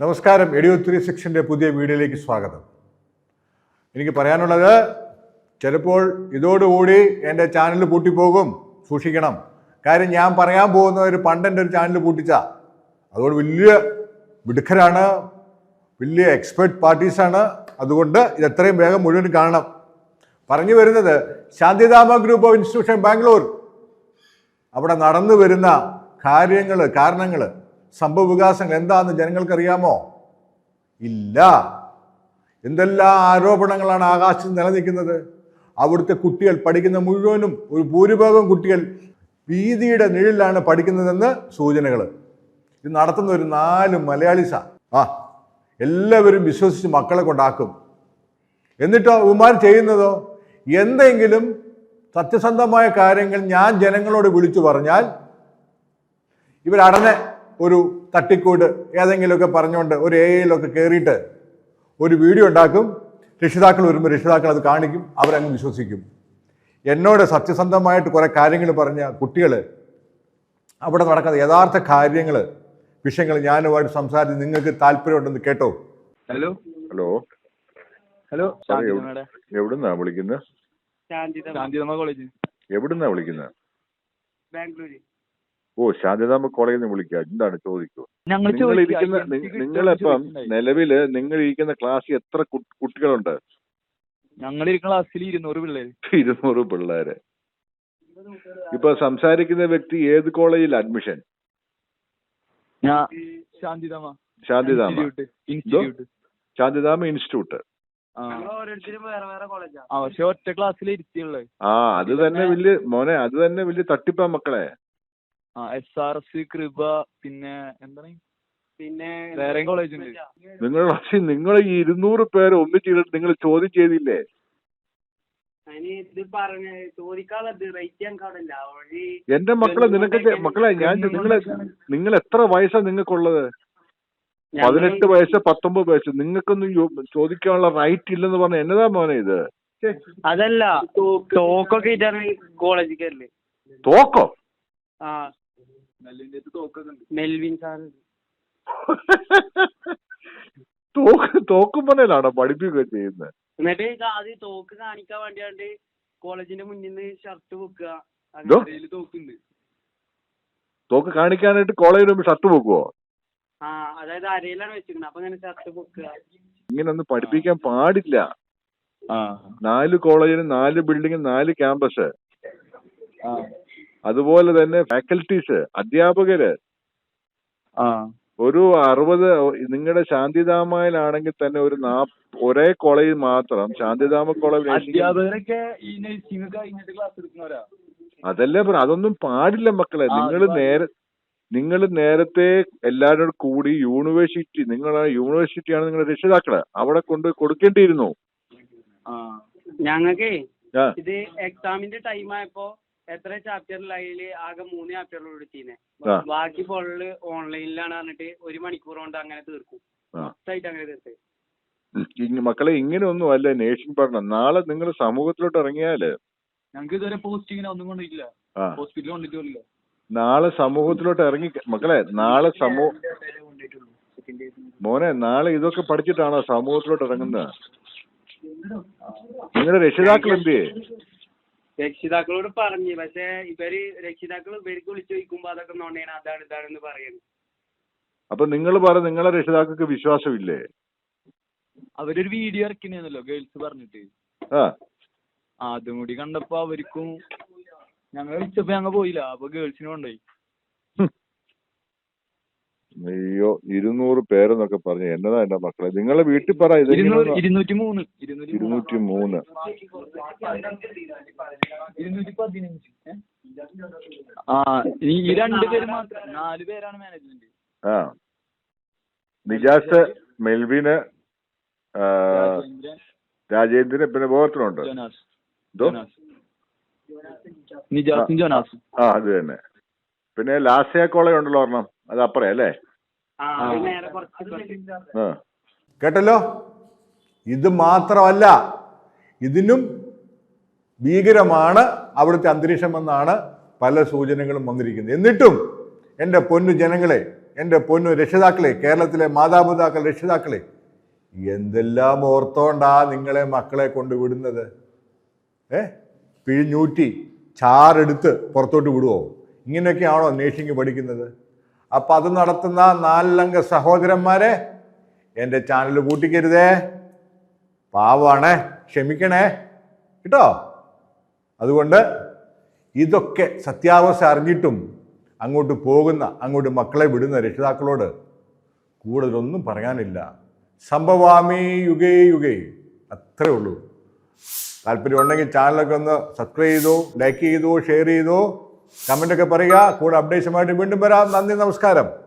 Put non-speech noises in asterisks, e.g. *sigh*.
നമസ്കാരം. എഡിയോ ത്രീ സിക്സിന്റെ പുതിയ വീഡിയോയിലേക്ക് സ്വാഗതം. എനിക്ക് പറയാനുള്ളത് ചിലപ്പോൾ ഇതോടുകൂടി എന്റെ ചാനൽ പൂട്ടിപ്പോകും. സൂക്ഷിക്കണം. കാര്യം ഞാൻ പറയാൻ പോകുന്ന ഒരു പണ്ടെന്റെ ഒരു ചാനൽ പൂട്ടിച്ച. അതുകൊണ്ട് വലിയ മിടുക്കരാണ് വലിയ എക്സ്പെർട്ട് പാർട്ടീസാണ് അതുകൊണ്ട് ഇത് എത്രയും വേഗം മുഴുവൻ കാണണം. പറഞ്ഞു വരുന്നത് Shanthidhama group of institution Bangalore. അവിടെ നടന്നു വരുന്ന കാര്യങ്ങൾ കാരണങ്ങൾ സംഭവ വികാസങ്ങൾ എന്താണെന്ന് ജനങ്ങൾക്കറിയാമോ? ഇല്ല. എന്തെല്ലാം ആരോപണങ്ങളാണ് ആകാശത്ത് നിലനിൽക്കുന്നത്? അവിടുത്തെ കുട്ടികൾ പഠിക്കുന്ന മുഴുവനും ഒരു ഭൂരിഭാഗം കുട്ടികൾ ഭീതിയുടെ നിഴലിലാണ് പഠിക്കുന്നതെന്ന് സൂചനകൾ. ഇത് നടത്തുന്ന ഒരു നാല് മലയാളിസ ആ എല്ലാവരും വിശ്വസിച്ച് മക്കളെ കൊണ്ടാക്കും. എന്നിട്ടോ ഉമാർ ചെയ്യുന്നതോ? എന്തെങ്കിലും സത്യസന്ധമായ കാര്യങ്ങൾ ഞാൻ ജനങ്ങളോട് വിളിച്ചു പറഞ്ഞാൽ ഇവരടനെ ഒരു തട്ടിക്കൂട് ഏതെങ്കിലുമൊക്കെ പറഞ്ഞുകൊണ്ട് ഒരു എ ഐയിലൊക്കെ കയറിയിട്ട് ഒരു വീഡിയോ ഉണ്ടാക്കും. രക്ഷിതാക്കൾ വരുമ്പോൾ രക്ഷിതാക്കൾ അത് കാണിക്കും. അവരങ്ങ് വിശ്വസിക്കും. എന്നോട് സത്യസന്ധമായിട്ട് കുറേ കാര്യങ്ങൾ പറഞ്ഞ കുട്ടികൾ അവിടെ നടക്കുന്ന യഥാർത്ഥ കാര്യങ്ങൾ വിഷയങ്ങൾ ഞാനുമായിട്ട് സംസാരിച്ച് നിങ്ങൾക്ക് താല്പര്യമുണ്ടെന്ന് കേട്ടോ. ഹലോ? ഹലോ? ഹലോ? എവിടുന്നാ വിളിക്കുന്നത് എവിടുന്നാ വിളിക്കുന്നത് ബാംഗ്ലൂര്. ഓ ശാന്തിധാമ കോളേജിൽ നിന്ന് വിളിക്കാം എന്താണ് ചോദിക്കൂ. നിങ്ങളിരിക്കുന്ന നിങ്ങൾ ഇരിക്കുന്ന നിങ്ങളിപ്പം നിലവിൽ നിങ്ങൾ ഇരിക്കുന്ന ക്ലാസ്സിൽ എത്ര കുട്ടികളുണ്ട്? ഞങ്ങൾ ഇരിക്കുന്ന ക്ലാസ്സിൽ ഇരുന്നൂറ് പിള്ളേര്. ഇരുന്നൂറ് പിള്ളേര്. ഇപ്പൊ സംസാരിക്കുന്ന വ്യക്തി ഏത് കോളേജിൽ അഡ്മിഷൻ? ശാന്തിധാമ ശാന്തിധാമ ഇൻസ്റ്റിറ്റ്യൂട്ട് പക്ഷെ ഒറ്റ ക്ലാസ്സിൽ ഇരുത്തിയുള്ളത് ആ അത് തന്നെ വലിയ മോനെ അത് തന്നെ വലിയ തട്ടിപ്പാ മക്കളെ. ആ എസ് ആർ എസ് കൃപ പിന്നെ എന്താണ്? പിന്നെ വേറെയും കോളേജ് ഉണ്ട്. നിങ്ങളുടെ ക്ലാസ്സിൽ നിങ്ങൾ ഈ ഇരുന്നൂറ് പേര് ഒന്നിച്ചിട്ട് നിങ്ങൾ ചോദ്യം ചെയ്തില്ലേ? എന്റെ മക്കളെ നിനക്ക് മക്കളെ ഞാൻ നിങ്ങളെ നിങ്ങൾ എത്ര വയസ്സാ നിങ്ങൾക്കുള്ളത്? പതിനെട്ട് വയസ്സ് പത്തൊമ്പത് വയസ്സ്. നിങ്ങൾക്കൊന്നും ചോദിക്കാനുള്ള റൈറ്റ് ഇല്ലെന്ന് പറഞ്ഞ എന്നതാ മോനെ ഇത്? അതല്ല തോക്കൊക്കെ തോക്കോ? Melvin sir. *laughs* തോക്ക് തോക്കുമ്പനാണോ പഠിപ്പിക്കുക ചെയ്യുന്നത്? എന്നിട്ട് അത് തോക്ക് കാണിക്കാൻ വേണ്ടിയാണ്ട് കോളേജിന്റെ മുന്നിൽ നിന്ന് ഷർട്ട് വെക്കുക തോക്കുണ്ട്. തോക്ക് കാണിക്കാനായിട്ട് കോളേജിന് മുമ്പ് ഷർട്ട് വെക്കുവോ? ആ അതായത് അരയിലാണ് വെച്ചിരിക്കുന്നത്. അപ്പൊ ഇങ്ങനെ ഷർട്ട് വെക്കുക. ഇങ്ങനൊന്നും പഠിപ്പിക്കാൻ പാടില്ല. ആ. നാല് കോളേജിന് നാല് ബിൽഡിംഗ് നാല് ക്യാമ്പസ് ആ. അതുപോലെ തന്നെ ഫാക്കൽറ്റീസ് അധ്യാപകര്. ഒരു അറുപത് നിങ്ങളുടെ ശാന്തിധാമയിലാണെങ്കിൽ തന്നെ ഒരു നാ ഒരേ കോളേജ് മാത്രം ശാന്തിധാമ കോളേജ് അതല്ലേ പറ അതൊന്നും പാടില്ല മക്കളെ. നിങ്ങൾ നേരെ നിങ്ങൾ നേരത്തെ എല്ലാവരും കൂടി യൂണിവേഴ്സിറ്റി നിങ്ങളെ യൂണിവേഴ്സിറ്റിയാണ് നിങ്ങളുടെ രക്ഷിതാക്കൾ. അവിടെ കൊണ്ട് കൊടുക്കേണ്ടിയിരുന്നു. ആ. ഞങ്ങക്കേ ഇത് എക്സാമിന്റെ ടൈം ആയപ്പോ എത്ര ചാപ്റ്ററിലായി ആകെ മൂന്ന് ചാപ്റ്ററിൽ എടുത്തിനെ. ബാക്കി ഫുള്ള് ഓൺലൈനിലാണ് പറഞ്ഞിട്ട് ഒരു മണിക്കൂർ കൊണ്ട് അങ്ങനെ തീർക്കും. മൊത്തമായിട്ട് അങ്ങനെ തീർത്ത്. മക്കളെ ഇങ്ങനെ ഒന്നും അല്ല നേഷൻ പഠനം നാളെ നിങ്ങൾ സമൂഹത്തിലോട്ട് ഇറങ്ങിയാൽ ഞങ്ങൾക്ക് ഇതുവരെ പോസ്റ്റിങ്ങിനെ ഒന്നും കൊണ്ടില്ല ഹോസ്പിറ്റലിൽ കൊണ്ടിട്ടില്ല. നാളെ സമൂഹത്തിലോട്ട് ഇറങ്ങി മക്കളെ നാളെ സമൂഹ മോനെ നാളെ ഇതൊക്കെ പഠിച്ചിട്ടാണോ സമൂഹത്തിലോട്ട് ഇറങ്ങുന്നത്? നിങ്ങളുടെ രക്ഷിതാക്കൾ എന്ത് ചെയ്യേ രക്ഷിതാക്കളോട് പറഞ്ഞു. പക്ഷെ ഇവർ രക്ഷിതാക്കൾ ഇവർക്ക് വിളിച്ചു ചോദിക്കുമ്പോ അതൊക്കെ നോണേണ് അതാണ് ഇതാണെന്ന് പറയുന്നു അപ്പൊ നിങ്ങൾ പറ നിങ്ങളെ രക്ഷിതാക്കൾക്ക് വിശ്വാസമില്ലേ? അവരൊരു വീഡിയോ ഇറക്കിനായിരുന്നല്ലോ ഗേൾസ് പറഞ്ഞിട്ട്. അതും കൂടി കണ്ടപ്പോ അവർക്കും ഞങ്ങൾ വിളിച്ചപ്പോ ഞങ്ങൾ പോയില്ല. അപ്പൊ ഗേൾസിനെ കൊണ്ടുപോയി അയ്യോ ഇരുന്നൂറ് പേരെന്നൊക്കെ പറഞ്ഞു എന്നതാ എന്റെ മക്കളെ? നിങ്ങളെ വീട്ടിൽ പറ ഇത് ഇരുന്നൂറ്റി മൂന്ന് ഇരുന്നൂറ്റി മൂന്ന്? ആ ഈ രണ്ട് പേര് മാത്രം. നാല് പേരാണ് മാനേജ്മെന്റ്. ആ. നിജാസ് മെൽവിന് രാജേന്ദ്രൻ പിന്നെ ബോധത്തിനുണ്ട് നിജാസും ആ. അത് തന്നെ. പിന്നെ ലാസ്യ കോളേജ് ഉണ്ടല്ലോ ഒരെണ്ണം. അത് അപ്പറേ അല്ലേ? ആ അത് കുറച്ച് കേട്ടല്ലോ? ഇത് മാത്രമല്ല ഇതിനും ഭീകരമാണ് അവിടുത്തെ അന്തരീക്ഷമെന്നാണ് പല സൂചനകളും വന്നിരിക്കുന്നത്. എന്നിട്ടും എന്റെ പൊന്നു ജനങ്ങളെ എന്റെ പൊന്നു രക്ഷിതാക്കളെ കേരളത്തിലെ മാതാപിതാക്കൾ രക്ഷിതാക്കളെ എന്തെല്ലാം ഓർത്തോണ്ടാ നിങ്ങളെ മക്കളെ കൊണ്ട് വിടുന്നത് ഏ? പിഴിഞ്ഞൂറ്റി ചാറെടുത്ത് പുറത്തോട്ട് വിടുവോ? ഇങ്ങനെയൊക്കെയാണോ നേഴ്സിംഗ് പഠിക്കുന്നത്? അപ്പം അത് നടത്തുന്ന നാലംഗ സഹോദരന്മാരെ എന്റെ ചാനൽ കൂട്ടിക്കരുതേ പാവാണേ. ക്ഷമിക്കണേ. കേട്ടോ? അതുകൊണ്ട് ഇതൊക്കെ സത്യാവസ്ഥ അറിഞ്ഞിട്ടും അങ്ങോട്ട് പോകുന്ന അങ്ങോട്ട് മക്കളെ വിടുന്ന രക്ഷിതാക്കളോട് കൂടുതലൊന്നും പറയാനില്ല. സംഭവാമി യുഗേ യുഗേ. അത്രേ ഉള്ളൂ. താല്പര്യം ഉണ്ടെങ്കിൽ ചാനലൊക്കെ ഒന്ന് സബ്സ്ക്രൈബ് ചെയ്തോ ലൈക്ക് ചെയ്തോ ഷെയർ ചെയ്തു. കമന്റൊക്കെ പറയുക കൂടെ അപ്ഡേഷനുമായിട്ട് വീണ്ടും വരാം. നന്ദി നമസ്കാരം.